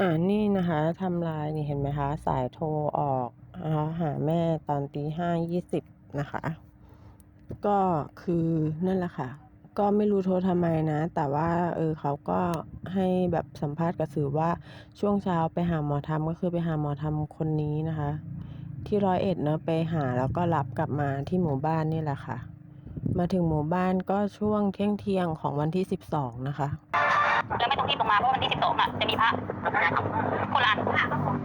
อ่า นี่นะคะทำลายนี่เห็นไหมคะ สายโทรออกนะคะหาแม่ตอนตีห้ายี่สิบนะคะ ก็คือนั่นแหละค่ะ ก็ไม่รู้โทรทำไมนะ แต่ว่าเออเขาก็ให้แบบสัมภาษณ์กับสื่อว่าช่วงเช้าไปหาหมอทำก็คือไปหาหมอทำคนนี้นะคะ ที่ร้อยเอ็ดเนาะไปหาแล้วก็รับกลับมาที่หมู่บ้านนี่แหละค่ะ มาถึงหมู่บ้านก็ช่วงเที่ยงเที่ยงของวันที่สิบสองนะคะ แล้วไม่ต้องรีบลงมาเพราะวันที่สิบสองอะจะมีพระคนละอัน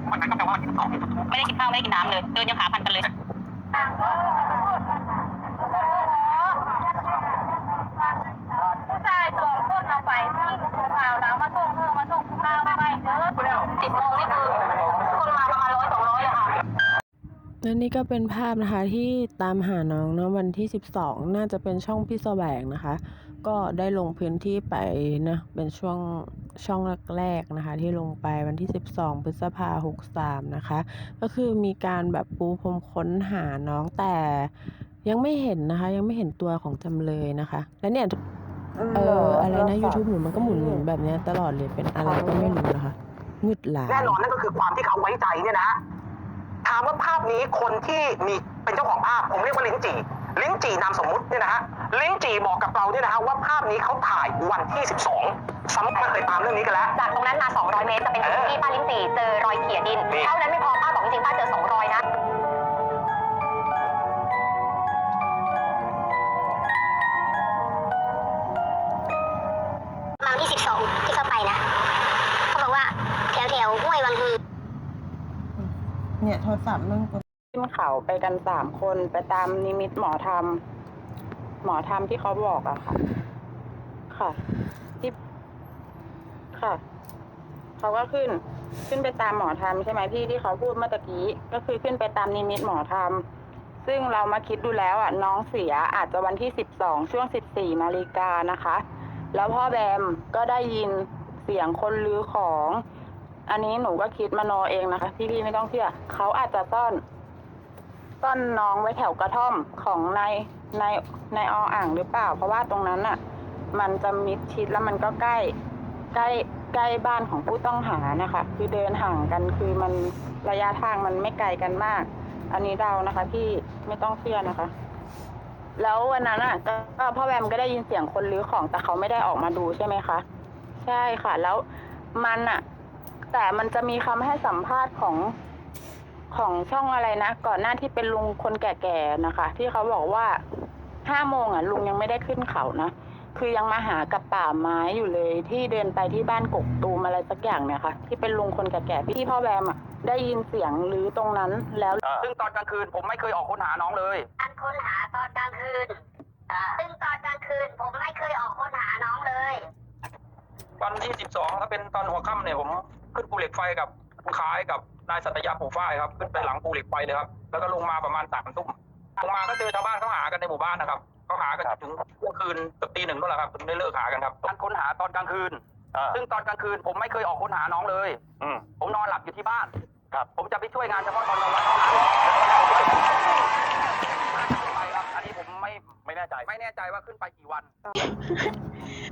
คนนั้นก็แปลว่าวันที่สิบสองไม่ได้กินข้าวไม่ได้กินน้ำเลยเดินยังขาพันกันเลย ผู้ชายสองคนเอาไปที่ข่าวแล้วมาส่งเธอมาส่งข้าวไปเด้อ สิบโมงนี่คือคนมาประมาณร้อยสองร้อยอะค่ะ และนี่ก็เป็นภาพนะคะที่ตามหาน้องเนาะวันที่ 12 น่าจะเป็นช่องพี่แสวงนะคะ ก็ได้ลงพื้นที่ไปนะเป็นช่วงช่องแรกๆนะคะ ที่ลงไปวันที่ 12 พฤษภา63 นะคะ ก็คือมีการแบบปูพรมค้นหาน้องแต่ยังไม่เห็นนะคะ ยังไม่เห็นตัวของจำเลยนะคะ และเนี่ยเอออะไรนะ YouTube หนูมันก็หมุนๆแบบเนี้ยตลอดเลยเป็นอะไรก็ไม่รู้นะคะมืดหลายแน่นอนนั่นก็คือความที่เขาไว้ใจเนี่ยนะ ถามว่าภาพนี้คนที่มีเป็นเจ้าของภาพผมเรียกว่าลิ้นจี่ลิ้นจี่นามสมมุติเนี่ยนะฮะลิ้นจี่บอกกับเราเนี่ยนะฮะว่าภาพนี้เขาถ่ายวันที่ 12ซ้ำมาเคยตามเรื่องนี้กันแล้ว จากตรงนั้นมา 200 เมตรจะเป็นจุดที่ป้าลิ้นจี่เจอรอยเขี่ยดินนี่เท่านั้นไม่พอป้าบอกจริงๆป้าเจอสองรอยนะ เนี่ยโทรศัพท์มันกดขึ้นเขาไปกันสามคนไปตามนิมิตหมอธรรม หมอธรรมที่เขาบอกอะค่ะ ค่ะที่ค่ะเขาก็ขึ้น ขึ้นไปตามหมอธรรมใช่ไหมพี่ที่เขาพูดเมื่อตะกี้ ก็คือขึ้นไปตามนิมิตหมอธรรม ซึ่งเรามาคิดดูแล้วอะน้องเสียอาจจะวันที่สิบสองช่วงสิบสี่นาฬิกานะคะ แล้วพ่อแบมก็ได้ยินเสียงคนลื้อของ อันนี้หนูก็คิดมโนเองนะคะ พี่พี่ไม่ต้องเชื่อเขาอาจจะซ่อนซ่อนน้องไว้แถวกระท่อมของนายนายนายออ่างหรือเปล่า เพราะว่าตรงนั้นน่ะ มันจะมิดชิดแล้วมันก็ใกล้ ใกล้ใกล้บ้านของผู้ต้องหานะคะ คือเดินห่างกันคือมันระยะทางมันไม่ไกลกันมาก อันนี้เดานะคะพี่ไม่ต้องเชื่อนะคะ แล้ววันนั้นอะก็ก็พ่อแวมก็ได้ยินเสียงคนรื้อของแต่เขาไม่ได้ออกมาดูใช่ไหมคะ ใช่ค่ะ แล้วมันอะ แต่มันจะมีคำให้สัมภาษณ์ของของช่องอะไรนะก่อนหน้าที่เป็นลุงคนแก่ๆนะคะ ที่เขาบอกว่าห้าโมงอะ ลุงยังไม่ได้ขึ้นเขานะคือยังมาหากับป่าไม้อยู่เลย ที่เดินไปที่บ้านกกตูมอะไรสักอย่างเนี่ยค่ะ ที่เป็นลุงคนแก่ๆพี่พ่อแวมอะได้ยินเสียงหรือตรงนั้นแล้ว ซึ่งตอนกลางคืนผมไม่เคยออกค้นหาน้องเลยการค้นหาตอนกลางคืนซึ่งตอนกลางคืนผมไม่เคยออกค้นหาน้องเลย วันที่12ถ้าเป็นตอนหัวค่ำเนี่ยผม ขึ้นภูเหล็กไฟกับคุณคล้ายกับนายสัตยาปู่ฝ้ายครับขึ้นไปหลังภูเหล็กไฟเลยครับ แล้วก็ลงมาประมาณสามทุ่มลงมาก็เจอชาวบ้านเขาหากันในหมู่บ้านนะครับเขาหากันถึงเที่ยงคืนเกือบตีหนึ่งนั่นแหละครับถึงได้เลิกหากันครับการค้นหาตอนกลางคืนซึ่งตอนกลางคืนผมไม่เคยออกค้นหาน้องเลยผมนอนหลับอยู่ที่บ้านครับ ผมจะไปช่วยงานเฉพาะตอนกลางวันเท่านั้นไปครับอันนี้ผมไม่ไม่แน่ใจไม่แน่ใจว่าขึ้นไปกี่วัน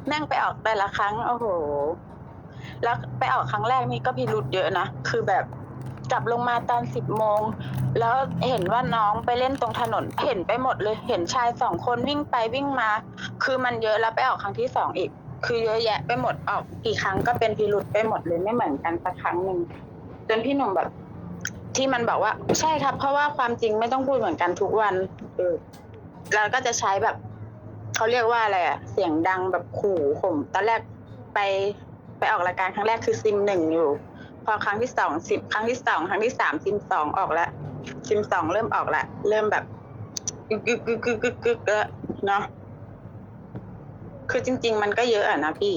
แม่งไปออกแต่ละครั้งโอ้โห แล้วไปออกครั้งแรกนี่ก็พิรุษเยอะนะ คือแบบกลับลงมาตอนสิบโมง แล้วเห็นว่าน้องไปเล่นตรงถนน เห็นไปหมดเลย เห็นชายสองคนวิ่งไปวิ่งมา คือมันเยอะแล้วไปออกครั้งที่สองอีก คือเยอะแยะไปหมดออกกี่ครั้งก็เป็นพิรุษไปหมดเลยไม่เหมือนกันสักครั้งหนึ่งจนพี่หนุ่มแบบ ที่มันบอกว่า ใช่ครับ เพราะว่าความจริงไม่ต้องพูดเหมือนกันทุกวัน เออแล้วก็จะใช้แบบเขาเรียกว่าอะไรอะเสียงดังแบบขู่ข่มตอนแรกไป ไปออกรายการครั้งแรกคือซิมหนึ่งอยู่ พอครั้งที่สองซิมครั้งที่สองครั้งที่สามซิมสองออกแล้วซิมสองเริ่มออกแล้วเริ่มแบบกึกกึกกึกกึกกึกกึกแล้วเนาะคือจริง ๆ มันก็เยอะอะนะพี่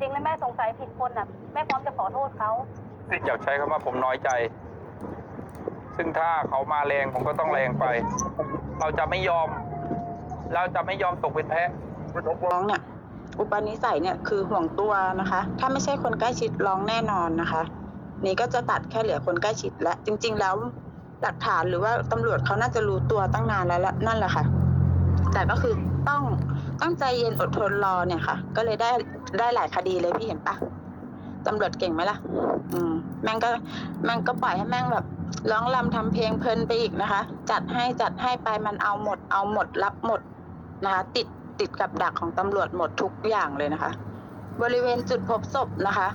จริงแล้วแม่สงสัยผิดคนอะ แม่พร้อมจะขอโทษเขาอยากใช้คำว่าผมน้อยใจ ซึ่งถ้าเขามาแรงผมก็ต้องแรงไป เราจะไม่ยอม เราจะไม่ยอมตกเป็นแพ้ร้องเนี่ย อุปนิสัยเนี่ยคือห่วงตัวนะคะ ถ้าไม่ใช่คนใกล้ชิดร้องแน่นอนนะคะ นี่ก็จะตัดแค่เหลือคนใกล้ชิดและ จริง ๆ แล้วหลักฐานหรือว่าตำรวจเขาน่าจะรู้ตัวตั้งนานแล้วละนั่นแหละค่ะ แต่ก็คือต้องตั้งใจเย็นอดทนรอเนี่ยค่ะ ก็เลยได้ได้หลายคดีเลยพี่เห็นปะตำรวจเก่งไหมล่ะ อืม แม่งก็แม่งก็ปล่อยให้แม่งแบบร้องรำทำเพลงเพลินไปอีกนะคะ จัดให้จัดให้ไปมันเอาหมด เอาหมดรับหมดนะคะ ติด ติดกับดักของตำรวจหมดทุกอย่างเลยนะคะ บริเวณจุดพบศพนะคะ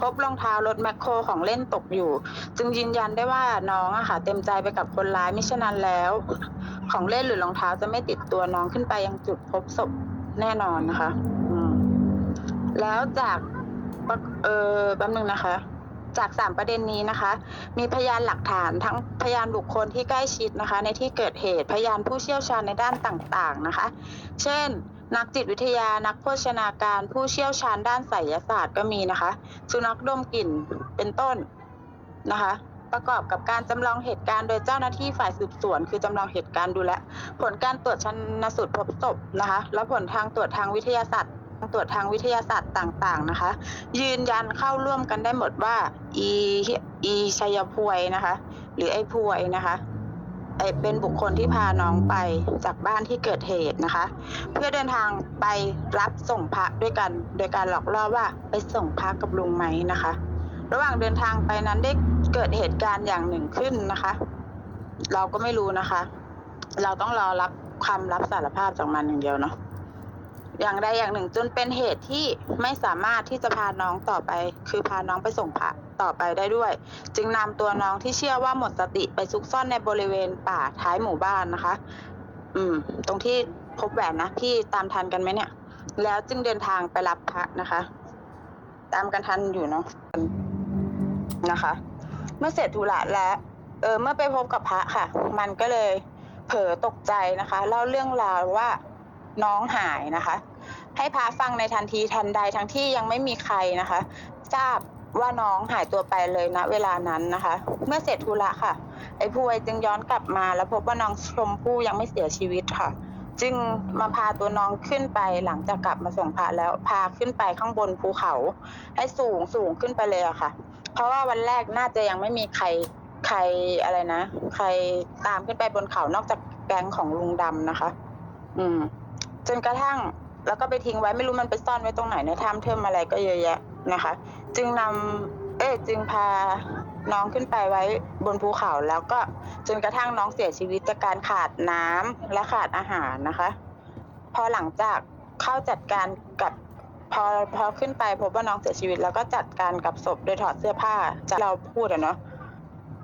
พบรองเท้ารถแมคโครของเล่นตกอยู่ จึงยืนยันได้ว่าน้องอะค่ะเต็มใจไปกับคนร้ายมิฉะนั้นแล้ว ของเล่นหรือรองเท้าจะไม่ติดตัวน้องขึ้นไปยังจุดพบศพแน่นอนนะคะ อืมแล้วจากเออแป๊บนึงนะคะ จากสามประเด็นนี้นะคะ มีพยานหลักฐานทั้งพยานบุคคลที่ใกล้ชิดนะคะ ในที่เกิดเหตุพยานผู้เชี่ยวชาญในด้านต่างๆนะคะ เช่น นักจิตวิทยานักโภชนาการผู้เชี่ยวชาญด้านไสยศาสตร์ก็มีนะคะ สุนัขดมกลิ่นเป็นต้นนะคะ ประกอบกับการจำลองเหตุการณ์โดยเจ้าหน้าที่ฝ่ายสืบสวน คือจำลองเหตุการณ์ดูแลผลการตรวจชันสูตรพบศพนะคะ แล้วผลทางตรวจทางวิทยาศาสตร์ ตรวจทางวิทยาศาสตร์ต่างๆนะคะ ยืนยันเข้าร่วมกันได้หมดว่า อีอีชัยพวยนะคะ หรือไอ้พวยนะคะไอเป็นบุคคลที่พาน้องไปจากบ้านที่เกิดเหตุนะคะ เพื่อเดินทางไปรับส่งพระด้วยกัน โดยการหลอกล่อว่าไปส่งพระกับลุงไหมนะคะ ระหว่างเดินทางไปนั้นได้เกิดเหตุการณ์อย่างหนึ่งขึ้นนะคะ เราก็ไม่รู้นะคะ เราต้องรอรับคำรับสารภาพจากมันอย่างเดียวเนาะ อย่างใดอย่างหนึ่งจนเป็นเหตุที่ไม่สามารถที่จะพาน้องต่อไป คือพาน้องไปส่งพระต่อไปได้ด้วย จึงนำตัวน้องที่เชื่อว่าหมดสติไปซุกซ่อนในบริเวณป่าท้ายหมู่บ้านนะคะ อืม ตรงที่พบแหวนนะพี่ตามทันกันไหมเนี่ย แล้วจึงเดินทางไปรับพระนะคะ ตามกันทันอยู่เนาะนะคะ เมื่อเสร็จธุระแล้วเออเมื่อไปพบกับพระค่ะ มันก็เลยเผลอตกใจนะคะ เล่าเรื่องราวว่า น้องหายนะคะ ให้พระฟังในทันทีทันใดทั้งที่ยังไม่มีใครนะคะ ทราบว่าน้องหายตัวไปเลยณเวลานั้นนะคะ เมื่อเสร็จธุระค่ะ ไอ้พวยจึงย้อนกลับมาแล้วพบว่าน้องชมพู่ยังไม่เสียชีวิตค่ะ จึงมาพาตัวน้องขึ้นไปหลังจากกลับมาส่งพระแล้วพาขึ้นไปข้างบนภูเขา ให้สูงสูงขึ้นไปเลยอะค่ะ เพราะว่าวันแรกน่าจะยังไม่มีใครใครอะไรนะ ใครตามขึ้นไปบนเขานอกจากแก๊งของลุงดำนะคะ อืม จนกระทั่งแล้วก็ไปทิ้งไว้ไม่รู้มันไปซ่อนไว้ตรงไหนในถ้ำเทิมอะไรก็เยอะแยะนะคะ จึงนำเอ๊จึงพาน้องขึ้นไปไว้บนภูเขาแล้วก็จนกระทั่งน้องเสียชีวิตจากการขาดน้ำและขาดอาหารนะคะ พอหลังจากเข้าจัดการกับพอพอขึ้นไปพบว่าน้องเสียชีวิตแล้วก็จัดการกับศพโดยถอดเสื้อผ้าจากเราพูดอะเนาะ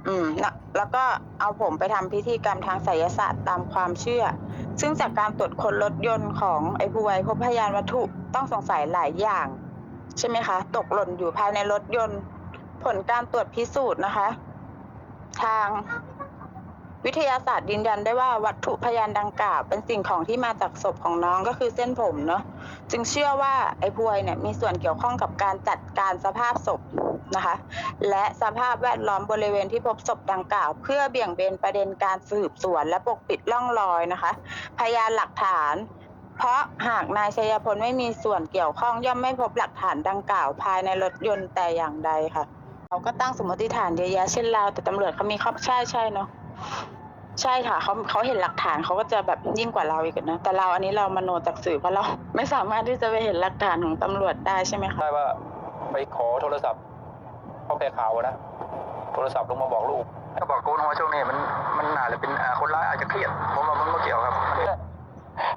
อืมนะแล้วก็เอาผมไปทำพิธีกรรมทางไสยศาสตร์ตามความเชื่อ ซึ่งจากการตรวจค้นรถยนต์ของไอ้ผู้ไว้พบพยานวัตถุต้องสงสัยหลายอย่าง ใช่ไหมคะ ตกหล่นอยู่ภายในรถยนต์ ผลการตรวจพิสูจน์นะคะ ทาง วิทยาศาสตร์ยืนยันได้ว่าวัตถุพยานดังกล่าว เป็นสิ่งของที่มาจากศพของน้องก็คือเส้นผมเนาะจึงเชื่อว่าไอ้พวยเนี่ยมีส่วนเกี่ยวข้องกับการจัดการสภาพศพนะคะ และสภาพแวดล้อมบริเวณที่พบศพดังกล่าว เพื่อเบี่ยงเบนประเด็นการสืบสวน และปกปิดร่องรอยนะคะ พยานหลักฐาน เพราะหากนายชัยพลไม่มีส่วนเกี่ยวข้องย่อมไม่พบหลักฐานดังกล่าวภายในรถยนต์แต่อย่างใดค่ะ เราก็ตั้งสมมติฐานเยอะแยะเช่นเราแต่ตำรวจเขามีข้อใช่ใช่เนาะ ใช่ค่ะเขาเขาเห็นหลักฐานเขาก็จะแบบยิ่งกว่าเราอีกนะแต่เราอันนี้เรามโนจากสื่อเพราะเรา ไม่สามารถที่จะไปเห็นหลักฐานของตำรวจได้ใช่ไหมคะได้ว่าไปขอโทรศัพท์พ่อแก่ข่าวนะโทรศัพท์ลงมาบอกลูกก็บอกโกนหัวช่วงนี้มันมันอาจจะเป็นอ่าคนร้ายอาจจะเครียดผมว่ามันไม่เกี่ยวครับ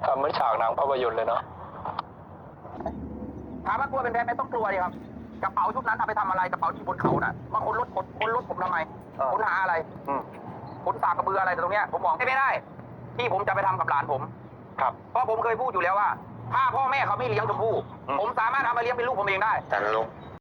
ทำเหมือนฉากหนังภาพยนตร์เลยเนาะถามว่ากลัวเป็นแพ้ไหมต้องกลัวดิครับกระเป๋าชุดนั้นเอาไปทำอะไรกระเป๋าที่บนเขาน่ะมาคนรถคนคนรถผมทำไมเออค้นหาอะไร อื มค้นสากกระเบืออะไรแต่ตรงเนี้ยผมบอกไม่ได้ ที่ผมจะไปทำกับหลานผม ครับ เพราะผมเคยพูดอยู่แล้วว่า ถ้าพ่อแม่เขาไม่เลี้ยงชมพู่อืมผมสามารถเอามาเลี้ยงเป็นลูกผมเองได้แต่นรก